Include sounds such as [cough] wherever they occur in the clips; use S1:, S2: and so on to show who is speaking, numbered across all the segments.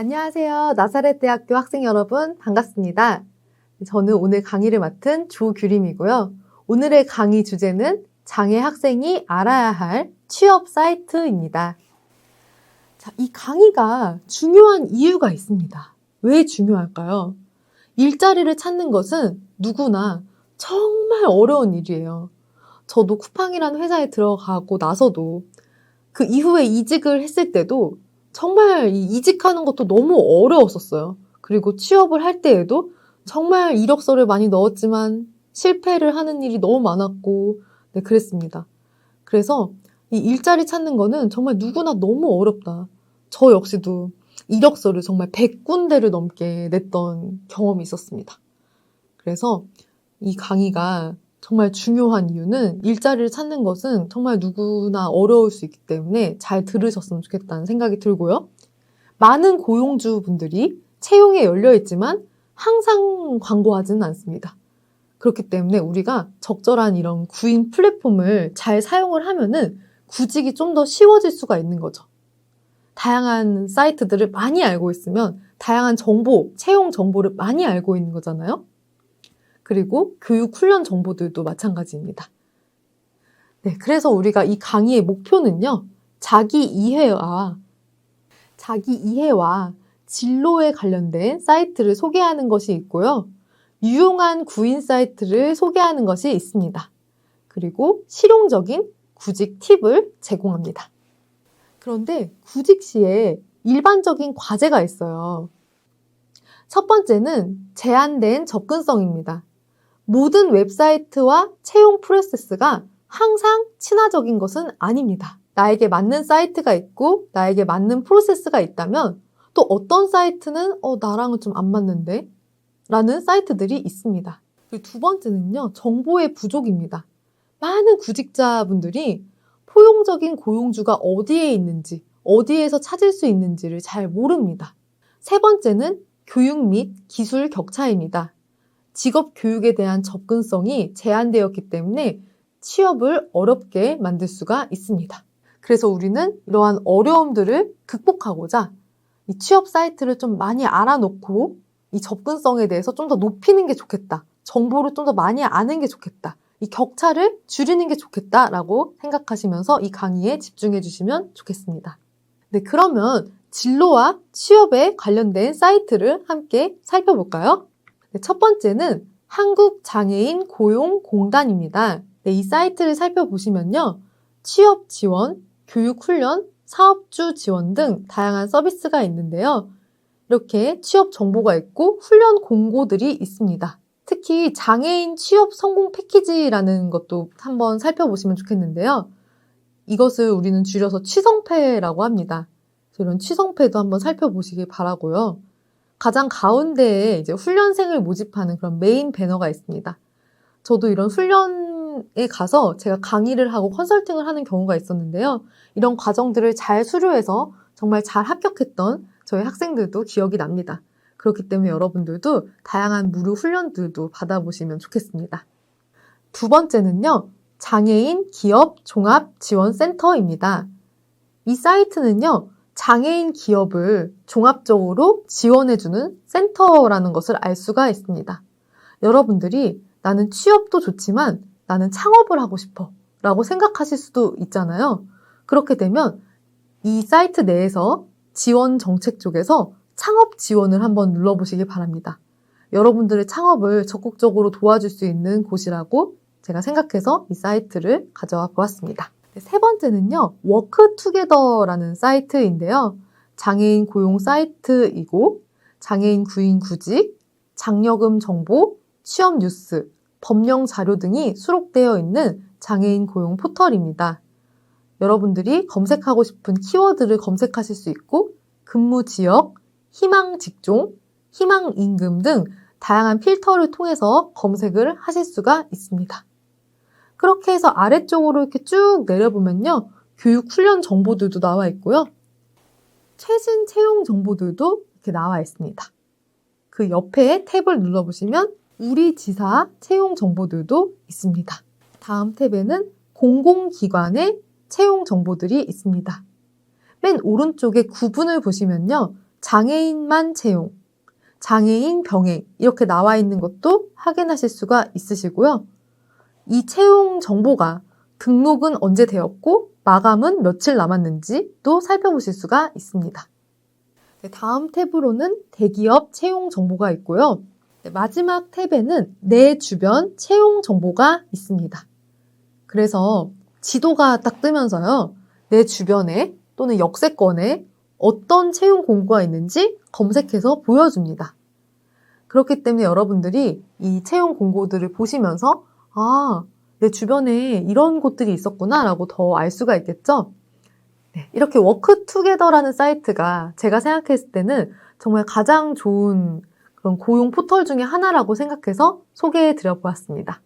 S1: 안녕하세요. 나사렛 대학교 학생 여러분, 반갑습니다. 저는 오늘 강의를 맡은 조규림이고요. 오늘의 강의 주제는 장애 학생이 알아야 할 취업 사이트입니다. 자, 이 강의가 중요한 이유가 있습니다. 왜 중요할까요? 일자리를 찾는 것은 누구나 정말 어려운 일이에요. 저도 쿠팡이라는 회사에 들어가고 나서도 그 이후에 이직을 했을 때도 정말 이 이직하는 것도 너무 어려웠었어요. 그리고 취업을 할 때에도 정말 이력서를 많이 넣었지만 실패를 하는 일이 너무 많았고, 네, 그랬습니다. 그래서 이 일자리 찾는 거는 정말 누구나 너무 어렵다. 저 역시도 이력서를 정말 100군데를 넘게 냈던 경험이 있었습니다. 그래서 이 강의가 정말 중요한 이유는 일자리를 찾는 것은 정말 누구나 어려울 수 있기 때문에 잘 들으셨으면 좋겠다는 생각이 들고요. 많은 고용주 분들이 채용에 열려 있지만 항상 광고하지는 않습니다. 그렇기 때문에 우리가 적절한 이런 구인 플랫폼을 잘 사용을 하면은 구직이 좀 더 쉬워질 수가 있는 거죠. 다양한 사이트들을 많이 알고 있으면 다양한 정보, 채용 정보를 많이 알고 있는 거잖아요. 그리고 교육 훈련 정보들도 마찬가지입니다. 네, 그래서 우리가 이 강의의 목표는요, 자기 이해와, 자기 이해와 진로에 관련된 사이트를 소개하는 것이 있고요. 유용한 구인 사이트를 소개하는 것이 있습니다. 그리고 실용적인 구직 팁을 제공합니다. 그런데 구직 시에 일반적인 과제가 있어요. 첫 번째는 제한된 접근성입니다. 모든 웹사이트와 채용 프로세스가 항상 친화적인 것은 아닙니다. 나에게 맞는 사이트가 있고 나에게 맞는 프로세스가 있다면 또 어떤 사이트는 어, 나랑은 좀 안 맞는데? 라는 사이트들이 있습니다. 두 번째는요, 정보의 부족입니다. 많은 구직자분들이 포용적인 고용주가 어디에 있는지, 어디에서 찾을 수 있는지를 잘 모릅니다. 세 번째는 교육 및 기술 격차입니다. 직업 교육에 대한 접근성이 제한되었기 때문에 취업을 어렵게 만들 수가 있습니다. 그래서 우리는 이러한 어려움들을 극복하고자 이 취업 사이트를 좀 많이 알아놓고 이 접근성에 대해서 좀 더 높이는 게 좋겠다. 정보를 좀 더 많이 아는 게 좋겠다. 이 격차를 줄이는 게 좋겠다라고 생각하시면서 이 강의에 집중해 주시면 좋겠습니다. 네, 그러면 진로와 취업에 관련된 사이트를 함께 살펴볼까요? 네, 첫 번째는 한국장애인 고용공단입니다. 네, 이 사이트를 살펴보시면요. 취업 지원, 교육 훈련, 사업주 지원 등 다양한 서비스가 있는데요. 이렇게 취업 정보가 있고 훈련 공고들이 있습니다. 특히 장애인 취업 성공 패키지라는 것도 한번 살펴보시면 좋겠는데요. 이것을 우리는 줄여서 취성패라고 합니다. 이런 취성패도 한번 살펴보시길 바라고요. 가장 가운데에 이제 훈련생을 모집하는 그런 메인 배너가 있습니다. 저도 이런 훈련에 가서 제가 강의를 하고 컨설팅을 하는 경우가 있었는데요. 이런 과정들을 잘 수료해서 정말 잘 합격했던 저희 학생들도 기억이 납니다. 그렇기 때문에 여러분들도 다양한 무료 훈련들도 받아보시면 좋겠습니다. 두 번째는요, 장애인 기업 종합 지원 센터입니다. 이 사이트는요, 장애인 기업을 종합적으로 지원해주는 센터라는 것을 알 수가 있습니다. 여러분들이 나는 취업도 좋지만 나는 창업을 하고 싶어 라고 생각하실 수도 있잖아요. 그렇게 되면 이 사이트 내에서 지원 정책 쪽에서 창업 지원을 한번 눌러보시기 바랍니다. 여러분들의 창업을 적극적으로 도와줄 수 있는 곳이라고 제가 생각해서 이 사이트를 가져와 보았습니다. 네, 세 번째는요, 워크투게더라는 사이트인데요. 장애인 고용 사이트이고, 장애인 구인 구직, 장려금 정보, 취업 뉴스, 법령 자료 등이 수록되어 있는 장애인 고용 포털입니다. 여러분들이 검색하고 싶은 키워드를 검색하실 수 있고, 근무 지역, 희망 직종, 희망 임금 등 다양한 필터를 통해서 검색을 하실 수가 있습니다. 그렇게 해서 아래쪽으로 이렇게 쭉 내려보면요. 교육 훈련 정보들도 나와 있고요. 최신 채용 정보들도 이렇게 나와 있습니다. 그 옆에 탭을 눌러보시면 우리 지사 채용 정보들도 있습니다. 다음 탭에는 공공기관의 채용 정보들이 있습니다. 맨 오른쪽에 구분을 보시면요. 장애인만 채용, 장애인 병행 이렇게 나와 있는 것도 확인하실 수가 있으시고요. 이 채용 정보가 등록은 언제 되었고 마감은 며칠 남았는지 또 살펴보실 수가 있습니다. 네, 다음 탭으로는 대기업 채용 정보가 있고요. 네, 마지막 탭에는 내 주변 채용 정보가 있습니다. 그래서 지도가 딱 뜨면서요. 내 주변에 또는 역세권에 어떤 채용 공고가 있는지 검색해서 보여줍니다. 그렇기 때문에 여러분들이 이 채용 공고들을 보시면서 아, 내 주변에 이런 곳들이 있었구나 라고 더 알 수가 있겠죠? 네, 이렇게 워크투게더라는 사이트가 제가 생각했을 때는 정말 가장 좋은 그런 고용 포털 중에 하나라고 생각해서 소개해 드려 보았습니다.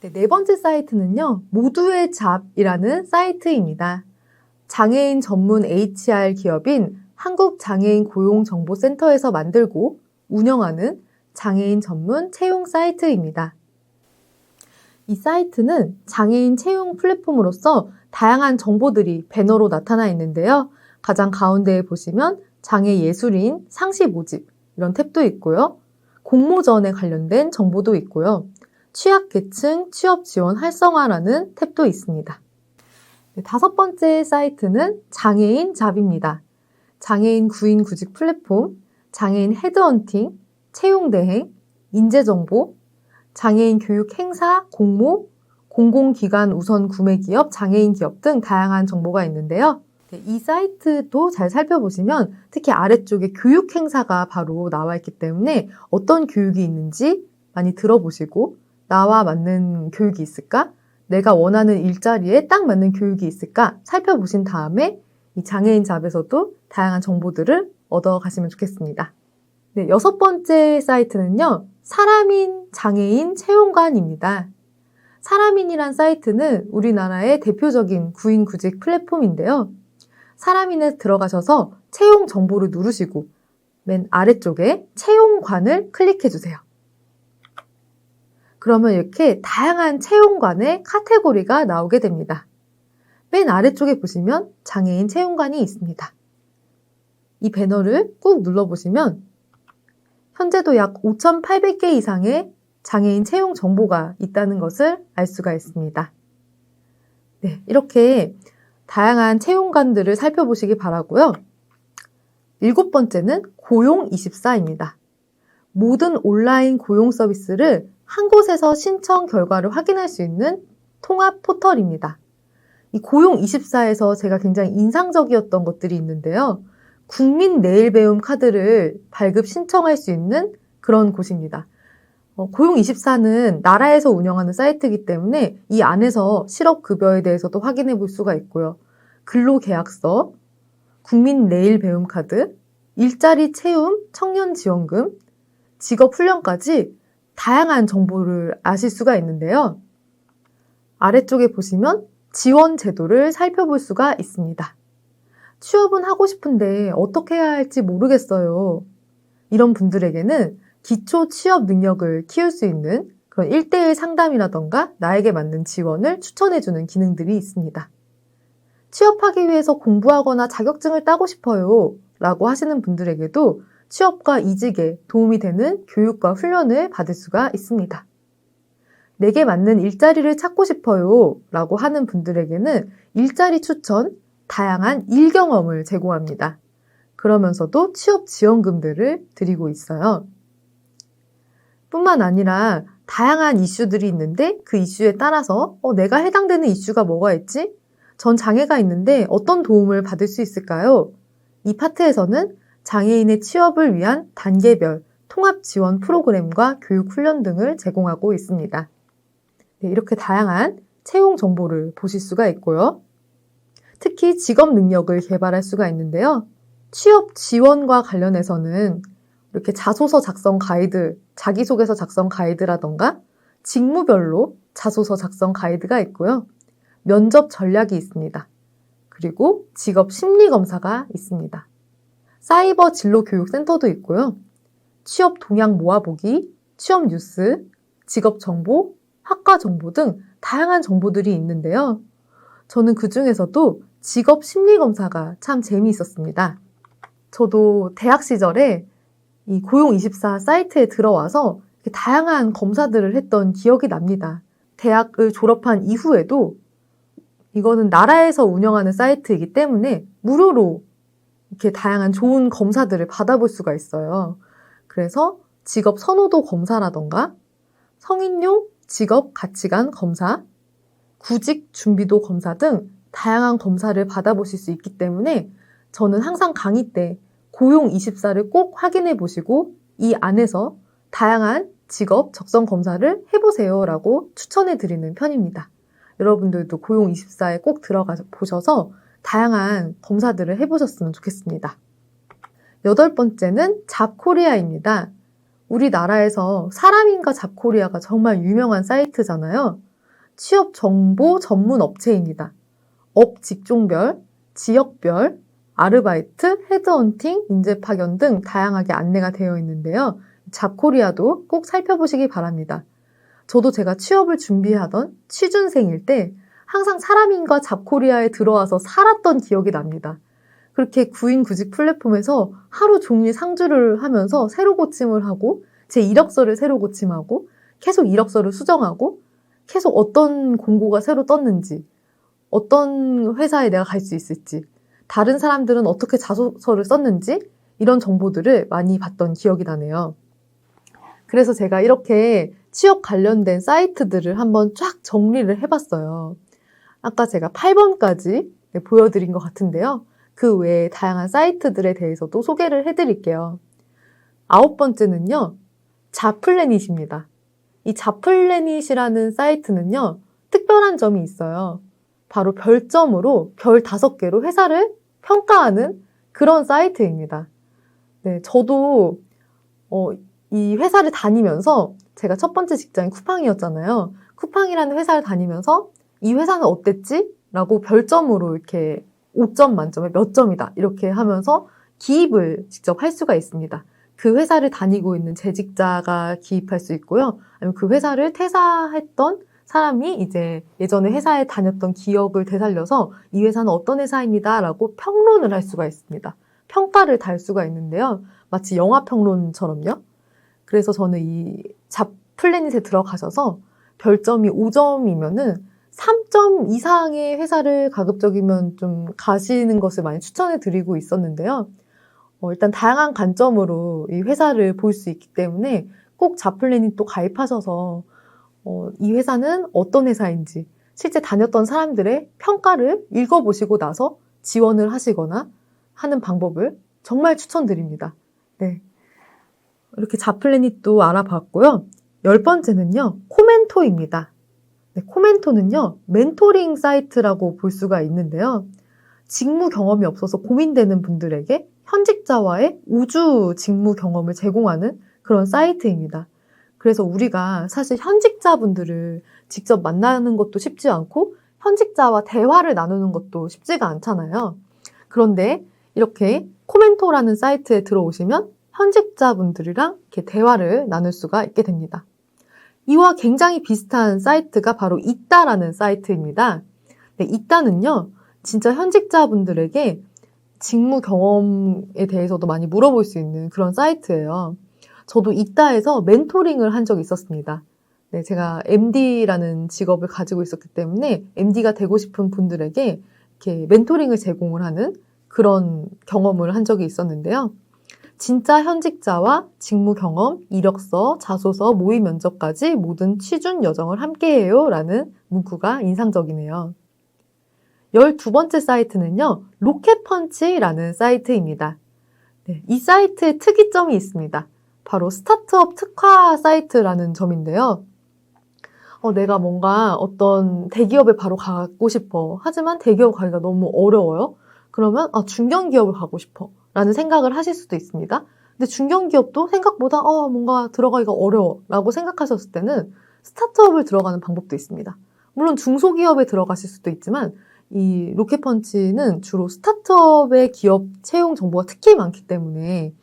S1: 네, 네 번째 사이트는요, 모두의 잡이라는 사이트입니다. 장애인 전문 HR 기업인 한국장애인 고용정보센터에서 만들고 운영하는 장애인 전문 채용 사이트입니다. 이 사이트는 장애인 채용 플랫폼으로서 다양한 정보들이 배너로 나타나 있는데요. 가장 가운데에 보시면 장애 예술인 상시 모집 이런 탭도 있고요. 공모전에 관련된 정보도 있고요. 취약계층 취업 지원 활성화라는 탭도 있습니다. 네, 다섯 번째 사이트는 장애인 잡입니다. 장애인 구인 구직 플랫폼, 장애인 헤드헌팅, 채용대행, 인재정보, 장애인 교육 행사, 공모, 공공기관 우선 구매 기업, 장애인 기업 등 다양한 정보가 있는데요. 네, 이 사이트도 잘 살펴보시면 특히 아래쪽에 교육 행사가 바로 나와 있기 때문에 어떤 교육이 있는지 많이 들어보시고 나와 맞는 교육이 있을까? 내가 원하는 일자리에 딱 맞는 교육이 있을까? 살펴보신 다음에 이 장애인 잡에서도 다양한 정보들을 얻어 가시면 좋겠습니다. 네, 여섯 번째 사이트는요, 사람인 장애인 채용관입니다. 사람인이란 사이트는 우리나라의 대표적인 구인 구직 플랫폼인데요. 사람인에 들어가셔서 채용 정보를 누르시고 맨 아래쪽에 채용관을 클릭해 주세요. 그러면 이렇게 다양한 채용관의 카테고리가 나오게 됩니다. 맨 아래쪽에 보시면 장애인 채용관이 있습니다. 이 배너를 꾹 눌러보시면 현재도 약 5,800개 이상의 장애인 채용 정보가 있다는 것을 알 수가 있습니다. 네, 이렇게 다양한 채용관들을 살펴보시기 바라고요. 일곱 번째는 고용24입니다. 모든 온라인 고용 서비스를 한 곳에서 신청 결과를 확인할 수 있는 통합 포털입니다. 이 고용24에서 제가 굉장히 인상적이었던 것들이 있는데요. 국민 내일 배움 카드를 발급 신청할 수 있는 그런 곳입니다. 어, 고용24는 나라에서 운영하는 사이트이기 때문에 이 안에서 실업급여에 대해서도 확인해 볼 수가 있고요. 근로계약서, 국민 내일 배움 카드, 일자리 채움, 청년 지원금, 직업 훈련까지 다양한 정보를 아실 수가 있는데요. 아래쪽에 보시면 지원 제도를 살펴볼 수가 있습니다. 취업은 하고 싶은데 어떻게 해야 할지 모르겠어요. 이런 분들에게는 기초 취업 능력을 키울 수 있는 그런 1대1 상담이라던가 나에게 맞는 지원을 추천해주는 기능들이 있습니다. 취업하기 위해서 공부하거나 자격증을 따고 싶어요. 라고 하시는 분들에게도 취업과 이직에 도움이 되는 교육과 훈련을 받을 수가 있습니다. 내게 맞는 일자리를 찾고 싶어요. 라고 하는 분들에게는 일자리 추천, 다양한 일 경험을 제공합니다. 그러면서도 취업 지원금들을 드리고 있어요. 뿐만 아니라 다양한 이슈들이 있는데 그 이슈에 따라서 어, 내가 해당되는 이슈가 뭐가 있지? 전 장애가 있는데 어떤 도움을 받을 수 있을까요? 이 파트에서는 장애인의 취업을 위한 단계별 통합 지원 프로그램과 교육 훈련 등을 제공하고 있습니다. 네, 이렇게 다양한 채용 정보를 보실 수가 있고요. 특히 직업 능력을 개발할 수가 있는데요. 취업 지원과 관련해서는 이렇게 자소서 작성 가이드, 자기소개서 작성 가이드라던가 직무별로 자소서 작성 가이드가 있고요. 면접 전략이 있습니다. 그리고 직업 심리 검사가 있습니다. 사이버 진로 교육 센터도 있고요. 취업 동향 모아보기, 취업 뉴스, 직업 정보, 학과 정보 등 다양한 정보들이 있는데요. 저는 그 중에서도 직업 심리 검사가 참 재미있었습니다. 저도 대학 시절에 이 고용24 사이트에 들어와서 다양한 검사들을 했던 기억이 납니다. 대학을 졸업한 이후에도 이거는 나라에서 운영하는 사이트이기 때문에 무료로 이렇게 다양한 좋은 검사들을 받아볼 수가 있어요. 그래서 직업 선호도 검사라던가 성인용 직업 가치관 검사, 구직 준비도 검사 등 다양한 검사를 받아보실 수 있기 때문에 저는 항상 강의 때 고용24를 꼭 확인해 보시고 이 안에서 다양한 직업 적성 검사를 해보세요 라고 추천해 드리는 편입니다. 여러분들도 고용24에 꼭 들어가 보셔서 다양한 검사들을 해보셨으면 좋겠습니다. 여덟 번째는 잡코리아입니다. 우리나라에서 사람인가 잡코리아가 정말 유명한 사이트잖아요. 취업 정보 전문 업체입니다. 업 직종별, 지역별, 아르바이트, 헤드헌팅, 인재 파견 등 다양하게 안내가 되어 있는데요. 잡코리아도 꼭 살펴보시기 바랍니다. 저도 제가 취업을 준비하던 취준생일 때 항상 사람인과 잡코리아에 들어와서 살았던 기억이 납니다. 그렇게 구인 구직 플랫폼에서 하루 종일 상주를 하면서 새로 고침을 하고 제 이력서를 새로 고침하고 계속 이력서를 수정하고 계속 어떤 공고가 새로 떴는지 어떤 회사에 내가 갈 수 있을지 다른 사람들은 어떻게 자소서를 썼는지 이런 정보들을 많이 봤던 기억이 나네요. 그래서 제가 이렇게 취업 관련된 사이트들을 한번 쫙 정리를 해봤어요. 아까 제가 8번까지 보여드린 것 같은데요. 그 외에 다양한 사이트들에 대해서도 소개를 해드릴게요. 아홉 번째는요, 자플래닛입니다. 이 자플래닛이라는 사이트는요, 특별한 점이 있어요. 바로 별점으로 별 다섯 개로 회사를 평가하는 그런 사이트입니다. 네, 저도 어, 이 회사를 다니면서 제가 첫 번째 직장이 쿠팡이었잖아요. 쿠팡이라는 회사를 다니면서 이 회사는 어땠지? 라고 별점으로 이렇게 5점 만점에 몇 점이다. 이렇게 하면서 기입을 직접 할 수가 있습니다. 그 회사를 다니고 있는 재직자가 기입할 수 있고요. 아니면 그 회사를 퇴사했던 사람이 이제 예전에 회사에 다녔던 기억을 되살려서 이 회사는 어떤 회사입니다. 라고 평론을 할 수가 있습니다. 평가를 달 수가 있는데요. 마치 영화 평론처럼요. 그래서 저는 이 잡 플래닛에 들어가셔서 별점이 5점이면은 3점 이상의 회사를 가급적이면 좀 가시는 것을 많이 추천해 드리고 있었는데요. 어, 일단 다양한 관점으로 이 회사를 볼 수 있기 때문에 꼭 자플래닛 또 가입하셔서 어, 이 회사는 어떤 회사인지 실제 다녔던 사람들의 평가를 읽어보시고 나서 지원을 하시거나 하는 방법을 정말 추천드립니다. 네. 이렇게 자플래닛도 알아봤고요. 열 번째는요, 코멘토입니다. 네, 코멘토는요, 멘토링 사이트라고 볼 수가 있는데요. 직무 경험이 없어서 고민되는 분들에게 현직자와의 우주 직무 경험을 제공하는 그런 사이트입니다. 그래서 우리가 사실 현직자분들을 직접 만나는 것도 쉽지 않고 현직자와 대화를 나누는 것도 쉽지가 않잖아요. 그런데 이렇게 코멘토라는 사이트에 들어오시면 현직자분들이랑 이렇게 대화를 나눌 수가 있게 됩니다. 이와 굉장히 비슷한 사이트가 바로 있다라는 사이트입니다. 네, 있다는요, 진짜 현직자분들에게 직무 경험에 대해서도 많이 물어볼 수 있는 그런 사이트예요. 저도 있다에서 멘토링을 한 적이 있었습니다. 네, 제가 MD라는 직업을 가지고 있었기 때문에 MD가 되고 싶은 분들에게 이렇게 멘토링을 제공을 하는 그런 경험을 한 적이 있었는데요. 진짜 현직자와 직무 경험, 이력서, 자소서, 모의 면접까지 모든 취준 여정을 함께해요. 라는 문구가 인상적이네요. 12번째 사이트는요, 로켓펀치라는 사이트입니다. 네, 이 사이트의 특이점이 있습니다. 바로 스타트업 특화 사이트라는 점인데요. 어, 내가 뭔가 어떤 대기업에 바로 가고 싶어. 하지만 대기업 가기가 너무 어려워요. 그러면 아, 중견기업을 가고 싶어. 라는 생각을 하실 수도 있습니다. 근데 중견기업도 생각보다 어, 뭔가 들어가기가 어려워. 라고 생각하셨을 때는 스타트업을 들어가는 방법도 있습니다. 물론 중소기업에 들어가실 수도 있지만 이 로켓펀치는 주로 스타트업의 기업 채용 정보가 특히 많기 때문에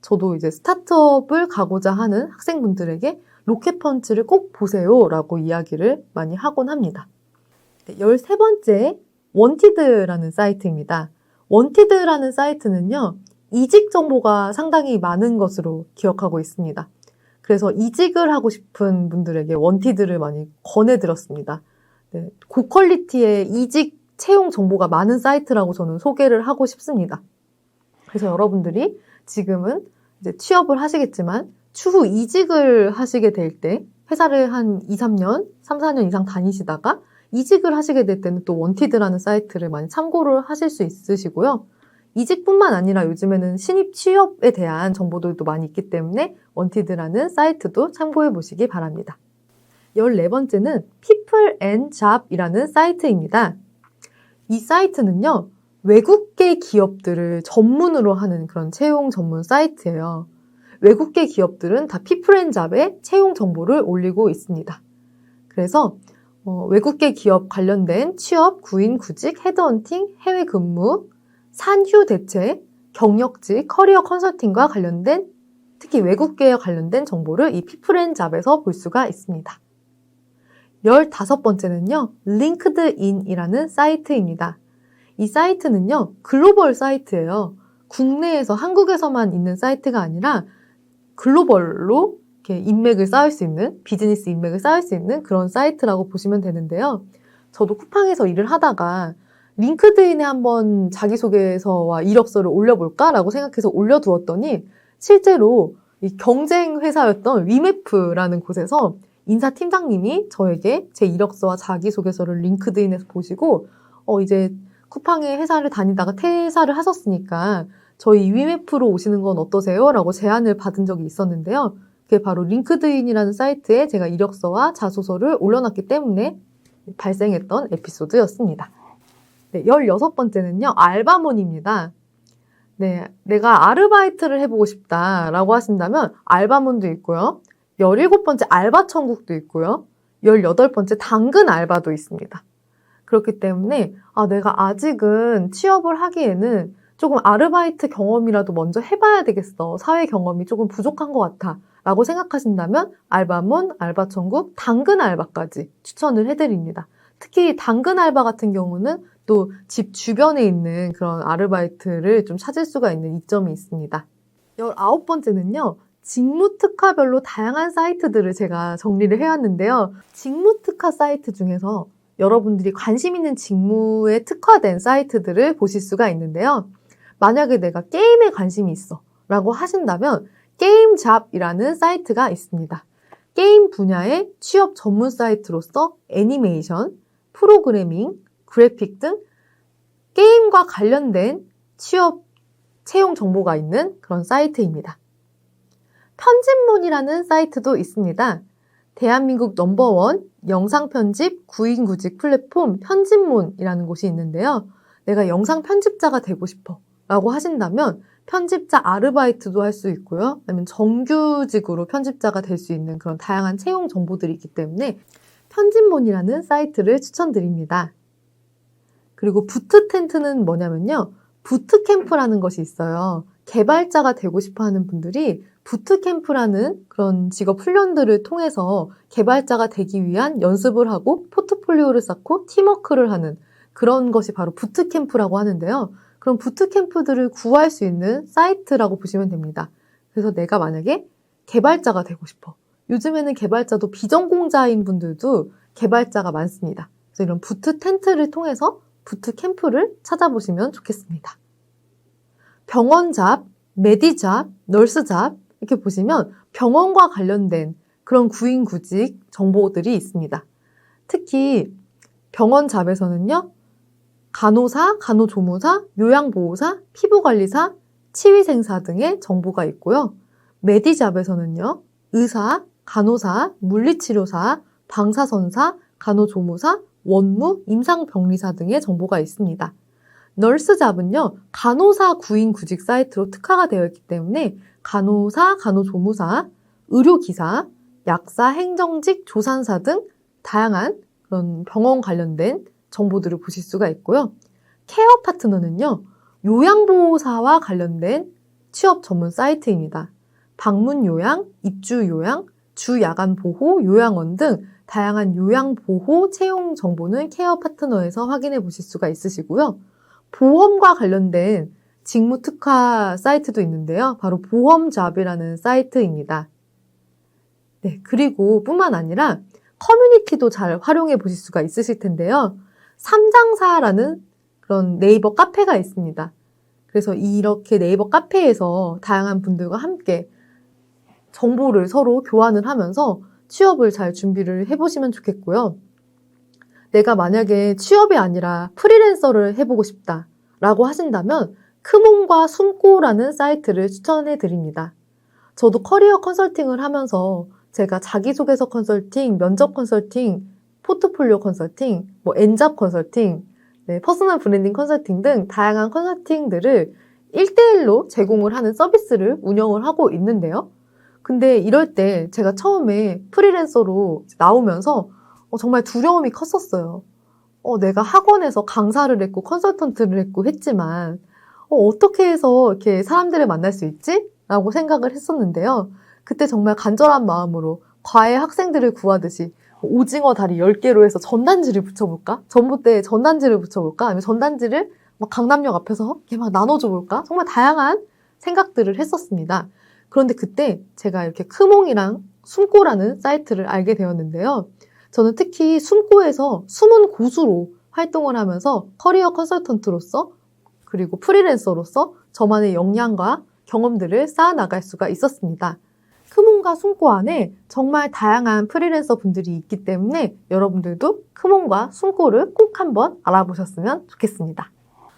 S1: 저도 이제 스타트업을 가고자 하는 학생분들에게 로켓펀치를 꼭 보세요 라고 이야기를 많이 하곤 합니다. 네, 13번째 원티드라는 사이트입니다. 원티드라는 사이트는요. 이직 정보가 상당히 많은 것으로 기억하고 있습니다. 그래서 이직을 하고 싶은 분들에게 원티드를 많이 권해드렸습니다. 네, 고퀄리티의 이직 채용 정보가 많은 사이트라고 저는 소개를 하고 싶습니다. 그래서 여러분들이 지금은 이제 취업을 하시겠지만 추후 이직을 하시게 될 때 회사를 한 2, 3년, 3, 4년 이상 다니시다가 이직을 하시게 될 때는 또 원티드라는 사이트를 많이 참고를 하실 수 있으시고요. 이직뿐만 아니라 요즘에는 신입 취업에 대한 정보들도 많이 있기 때문에 원티드라는 사이트도 참고해 보시기 바랍니다. 14번째는 People and Job이라는 사이트입니다. 이 사이트는요, 외국계 기업들을 전문으로 하는 그런 채용 전문 사이트예요. 외국계 기업들은 다 People and Job에 채용 정보를 올리고 있습니다. 그래서 어, 외국계 기업 관련된 취업, 구인, 구직, 헤드헌팅, 해외 근무, 산휴 대책, 경력직, 커리어 컨설팅과 관련된 특히 외국계와 관련된 정보를 이 피플앤 잡에서 볼 수가 있습니다. 15번째는요, 링크드인이라는 사이트입니다. 이 사이트는요, 글로벌 사이트예요. 국내에서, 한국에서만 있는 사이트가 아니라 글로벌로 이렇게 인맥을 쌓을 수 있는, 비즈니스 인맥을 쌓을 수 있는 그런 사이트라고 보시면 되는데요. 저도 쿠팡에서 일을 하다가 링크드인에 한번 자기소개서와 이력서를 올려볼까라고 생각해서 올려두었더니 실제로 이 경쟁 회사였던 위메프라는 곳에서 인사 팀장님이 저에게 제 이력서와 자기소개서를 링크드인에서 보시고 어 이제 쿠팡에 회사를 다니다가 퇴사를 하셨으니까 저희 위메프로 오시는 건 어떠세요? 라고 제안을 받은 적이 있었는데요. 그게 바로 링크드인이라는 사이트에 제가 이력서와 자소서를 올려놨기 때문에 발생했던 에피소드였습니다. 네, 16번째는요, 알바몬입니다. 네, 내가 아르바이트를 해보고 싶다라고 하신다면 알바몬도 있고요. 17번째 알바천국도 있고요. 18번째 당근 알바도 있습니다. 그렇기 때문에 아, 내가 아직은 취업을 하기에는 조금 아르바이트 경험이라도 먼저 해봐야 되겠어. 사회 경험이 조금 부족한 것 같아. 라고 생각하신다면 알바몬, 알바천국, 당근 알바까지 추천을 해드립니다. 특히 당근 알바 같은 경우는 또 집 주변에 있는 그런 아르바이트를 좀 찾을 수가 있는 이점이 있습니다. 19번째는요. 직무 특화별로 다양한 사이트들을 제가 정리를 해왔는데요. 직무 특화 사이트 중에서 여러분들이 관심 있는 직무에 특화된 사이트들을 보실 수가 있는데요. 만약에 내가 게임에 관심이 있어 라고 하신다면 게임잡이라는 사이트가 있습니다. 게임 분야의 취업 전문 사이트로서 애니메이션, 프로그래밍, 그래픽 등 게임과 관련된 취업 채용 정보가 있는 그런 사이트입니다. 편집문이라는 사이트도 있습니다. 대한민국 넘버원 영상 편집 구인 구직 플랫폼 편집문이라는 곳이 있는데요. 내가 영상 편집자가 되고 싶어 라고 하신다면 편집자 아르바이트도 할 수 있고요. 아니면 정규직으로 편집자가 될 수 있는 그런 다양한 채용 정보들이 있기 때문에 편집문이라는 사이트를 추천드립니다. 그리고 부트 텐트는 뭐냐면요. 부트캠프라는 것이 있어요. 개발자가 되고 싶어 하는 분들이 부트캠프라는 그런 직업 훈련들을 통해서 개발자가 되기 위한 연습을 하고 포트폴리오를 쌓고 팀워크를 하는 그런 것이 바로 부트캠프라고 하는데요. 그런 부트캠프들을 구할 수 있는 사이트라고 보시면 됩니다. 그래서 내가 만약에 개발자가 되고 싶어. 요즘에는 개발자도 비전공자인 분들도 개발자가 많습니다. 그래서 이런 부트 텐트를 통해서 부트 캠프를 찾아보시면 좋겠습니다. 병원 잡, 메디 잡, 널스 잡 이렇게 보시면 병원과 관련된 그런 구인 구직 정보들이 있습니다. 특히 병원 잡에서는요. 간호사, 간호조무사, 요양보호사, 피부관리사, 치위생사 등의 정보가 있고요. 메디잡에서는요. 의사, 간호사, 물리치료사, 방사선사, 간호조무사, 원무, 임상병리사 등의 정보가 있습니다. 널스 잡은요, 간호사 구인 구직 사이트로 특화가 되어 있기 때문에 간호사, 간호조무사, 의료기사, 약사, 행정직, 조산사 등 다양한 그런 병원 관련된 정보들을 보실 수가 있고요. 케어 파트너는요, 요양보호사와 관련된 취업 전문 사이트입니다. 방문 요양, 입주 요양, 주 야간 보호, 요양원 등 다양한 요양 보호 채용 정보는 케어 파트너에서 확인해 보실 수가 있으시고요. 보험과 관련된 직무 특화 사이트도 있는데요. 바로 보험잡이라는 사이트입니다. 네, 그리고 뿐만 아니라 커뮤니티도 잘 활용해 보실 수가 있으실 텐데요. 삼장사라는 그런 네이버 카페가 있습니다. 그래서 이렇게 네이버 카페에서 다양한 분들과 함께 정보를 서로 교환을 하면서 취업을 잘 준비를 해보시면 좋겠고요. 내가 만약에 취업이 아니라 프리랜서를 해보고 싶다 라고 하신다면 크몬과 숨고라는 사이트를 추천해 드립니다. 저도 커리어 컨설팅을 하면서 제가 자기소개서 컨설팅, 면접 컨설팅, 포트폴리오 컨설팅, 뭐 엔잡 컨설팅, 네, 퍼스널 브랜딩 컨설팅 등 다양한 컨설팅들을 1대1로 제공을 하는 서비스를 운영을 하고 있는데요. 근데 이럴 때 제가 처음에 프리랜서로 나오면서 어, 정말 두려움이 컸었어요. 어, 내가 학원에서 강사를 했고 컨설턴트를 했고 했지만 어, 어떻게 해서 이렇게 사람들을 만날 수 있지? 라고 생각을 했었는데요. 그때 정말 간절한 마음으로 과외 학생들을 구하듯이 오징어 다리 10개로 해서 전단지를 붙여볼까? 전봇대에 전단지를 붙여볼까? 아니면 전단지를 막 강남역 앞에서 이렇게 막 나눠줘 볼까? 정말 다양한 생각들을 했었습니다. 그런데 그때 제가 이렇게 크몽이랑 숨고라는 사이트를 알게 되었는데요. 저는 특히 숨고에서 숨은 고수로 활동을 하면서 커리어 컨설턴트로서 그리고 프리랜서로서 저만의 역량과 경험들을 쌓아나갈 수가 있었습니다. 크몬과 숨고 안에 정말 다양한 프리랜서 분들이 있기 때문에 여러분들도 크몬과 숨고를 꼭 한번 알아보셨으면 좋겠습니다.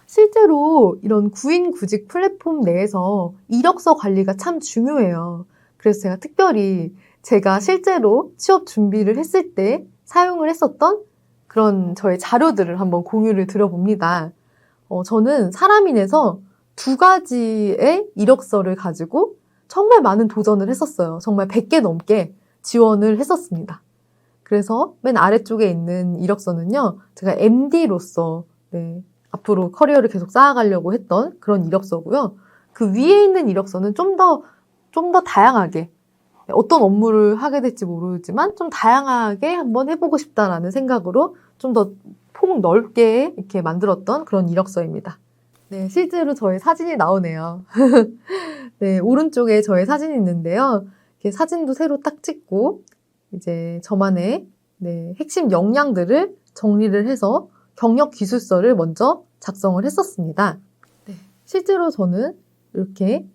S1: 실제로 이런 구인 구직 플랫폼 내에서 이력서 관리가 참 중요해요. 그래서 제가 특별히 제가 실제로 취업 준비를 했을 때 사용을 했었던 그런 저의 자료들을 한번 공유를 드려봅니다. 어, 저는 사람인에서 두 가지의 이력서를 가지고 정말 많은 도전을 했었어요. 정말 100개 넘게 지원을 했었습니다. 그래서 맨 아래쪽에 있는 이력서는요, 제가 MD로서, 네, 앞으로 커리어를 계속 쌓아가려고 했던 그런 이력서고요. 그 위에 있는 이력서는 좀 더, 좀 더 다양하게, 어떤 업무를 하게 될지 모르지만 좀 다양하게 한번 해보고 싶다라는 생각으로 좀 더 폭 넓게 이렇게 만들었던 그런 이력서입니다. 네, 실제로 저의 사진이 나오네요. [laughs] 네, 오른쪽에 저의 사진이 있는데요. 이렇게 사진도 새로 딱 찍고, 이제 저만의 네, 핵심 역량들을 정리를 해서 경력 기술서를 먼저 작성을 했었습니다. 네, 실제로 저는 이렇게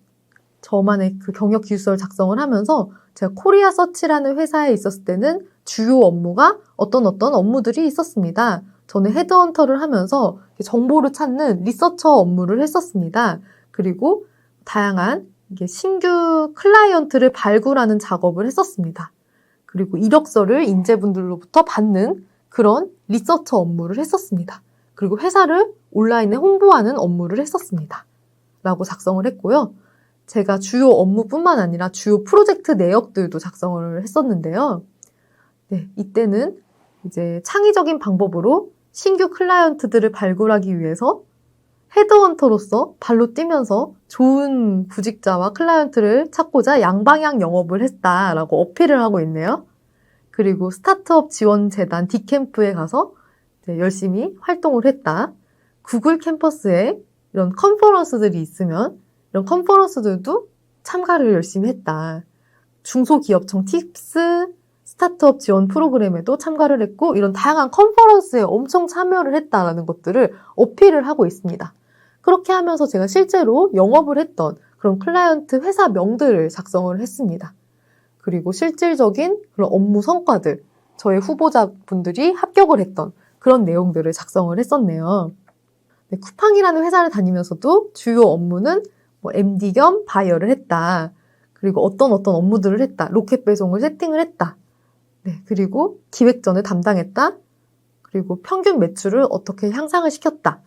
S1: 저만의 그 경력 기술서를 작성을 하면서 제가 코리아 서치라는 회사에 있었을 때는 주요 업무가 어떤 어떤 업무들이 있었습니다. 저는 헤드헌터를 하면서 정보를 찾는 리서처 업무를 했었습니다. 그리고 다양한 이게 신규 클라이언트를 발굴하는 작업을 했었습니다. 그리고 이력서를 인재분들로부터 받는 그런 리서처 업무를 했었습니다. 그리고 회사를 온라인에 홍보하는 업무를 했었습니다. 라고 작성을 했고요. 제가 주요 업무뿐만 아니라 주요 프로젝트 내역들도 작성을 했었는데요. 네, 이때는 이제 창의적인 방법으로 신규 클라이언트들을 발굴하기 위해서 헤드헌터로서 발로 뛰면서 좋은 구직자와 클라이언트를 찾고자 양방향 영업을 했다라고 어필을 하고 있네요. 그리고 스타트업 지원 재단 디캠프에 가서 열심히 활동을 했다. 구글 캠퍼스에 이런 컨퍼런스들이 있으면 이런 컨퍼런스들도 참가를 열심히 했다. 중소기업청 팁스, 스타트업 지원 프로그램에도 참가를 했고 이런 다양한 컨퍼런스에 엄청 참여를 했다라는 것들을 어필을 하고 있습니다. 그렇게 하면서 제가 실제로 영업을 했던 그런 클라이언트 회사 명들을 작성을 했습니다. 그리고 실질적인 그런 업무 성과들, 저의 후보자분들이 합격을 했던 그런 내용들을 작성을 했었네요. 네, 쿠팡이라는 회사를 다니면서도 주요 업무는 뭐 MD 겸 바이어를 했다. 그리고 어떤 어떤 업무들을 했다. 로켓 배송을 세팅을 했다. 네, 그리고 기획전을 담당했다. 그리고 평균 매출을 어떻게 향상을 시켰다.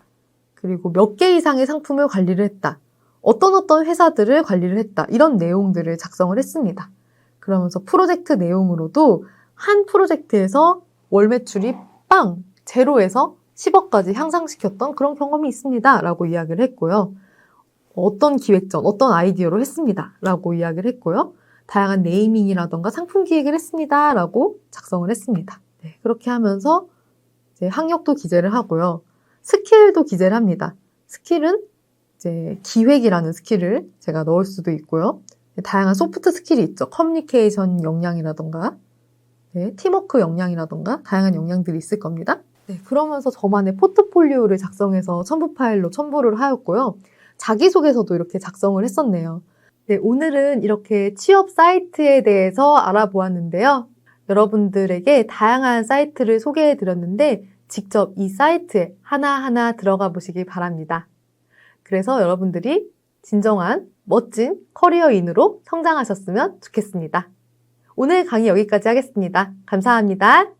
S1: 그리고 몇 개 이상의 상품을 관리를 했다. 어떤 어떤 회사들을 관리를 했다. 이런 내용들을 작성을 했습니다. 그러면서 프로젝트 내용으로도 한 프로젝트에서 월 매출이 1억당 제로에서 10억까지 향상시켰던 그런 경험이 있습니다. 라고 이야기를 했고요. 어떤 기획전, 어떤 아이디어로 했습니다. 라고 이야기를 했고요. 다양한 네이밍이라던가 상품 기획을 했습니다. 라고 작성을 했습니다. 네, 그렇게 하면서 이제 학력도 기재를 하고요. 스킬도 기재를 합니다. 스킬은 이제 기획이라는 스킬을 제가 넣을 수도 있고요. 다양한 소프트 스킬이 있죠. 커뮤니케이션 역량이라던가, 네, 팀워크 역량이라던가, 다양한 역량들이 있을 겁니다. 네, 그러면서 저만의 포트폴리오를 작성해서 첨부 파일로 첨부를 하였고요. 자기소개서도 이렇게 작성을 했었네요. 네, 오늘은 이렇게 취업 사이트에 대해서 알아보았는데요. 여러분들에게 다양한 사이트를 소개해 드렸는데, 직접 이 사이트에 하나하나 들어가 보시기 바랍니다. 그래서 여러분들이 진정한 멋진 커리어인으로 성장하셨으면 좋겠습니다. 오늘 강의 여기까지 하겠습니다. 감사합니다.